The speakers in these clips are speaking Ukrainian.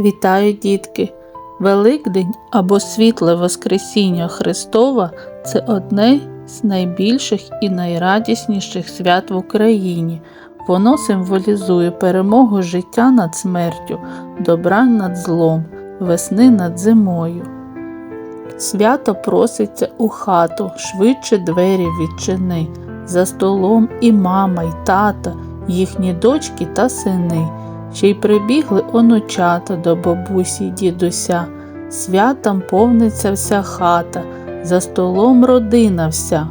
Вітаю, дітки! Великдень або світле Воскресіння Христова це одне з найбільших і найрадісніших свят в Україні. Воно символізує перемогу життя над смертю, добра над злом, весни над зимою. Свято проситься у хату, швидше двері відчини. За столом і мама, й тата, їхні дочки та сини. Ще й прибігли онучата до бабусі й дідуся. Святом повниться вся хата, за столом родина вся.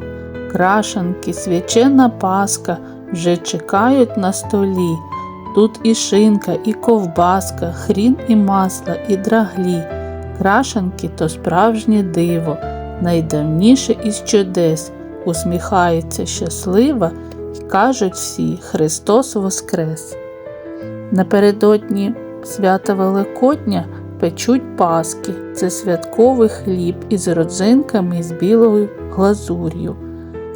Крашанки, свячена паска вже чекають на столі. Тут і шинка, і ковбаска, хрін і масло, і драглі. Крашанки то справжнє диво, найдавніше із чудес. Усміхається щаслива й кажуть всі Христос Воскрес. Напередодні свята Великодня печуть паски. Це святковий хліб із родзинками з білою глазур'ю.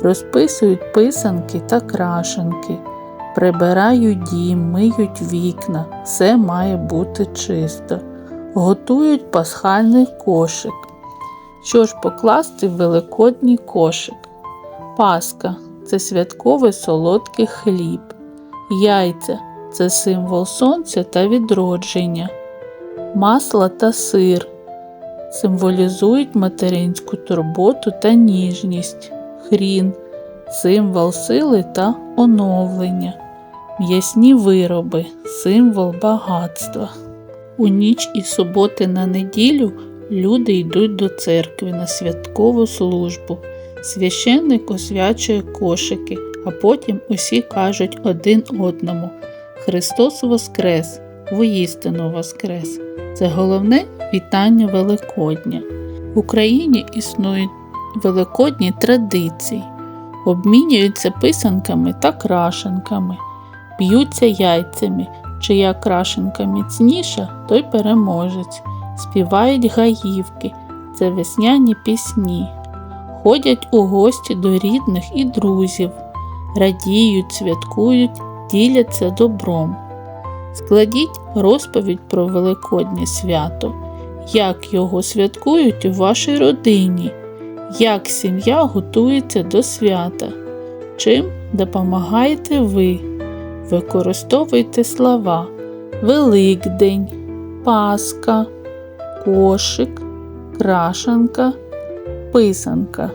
Розписують писанки та крашенки, прибирають дім, миють вікна, все має бути чисто. Готують пасхальний кошик. Що ж покласти в великодній кошик? Паска це святковий солодкий хліб. Яйця це символ сонця та відродження. Масло та сир символізують материнську турботу та ніжність. Хрін символ сили та оновлення. М'ясні вироби символ багатства. У ніч із суботи на неділю люди йдуть до церкви на святкову службу. Священник освячує кошики, а потім усі кажуть один одному Христос Воскрес, воістину Воскрес. Це головне вітання Великодня. В Україні існують великодні традиції, обмінюються писанками та крашенками, б'ються яйцями, чия крашенка міцніша, той переможець, співають гаївки, це весняні пісні, ходять у гості до рідних і друзів, радіють, святкують, діляться добром. Складіть розповідь про Великоднє свято, як його святкують у вашій родині, як сім'я готується до свята, чим допомагаєте ви. Використовуйте слова Великдень, Пасха, кошик, крашанка, писанка.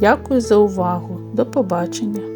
Дякую за увагу. До побачення!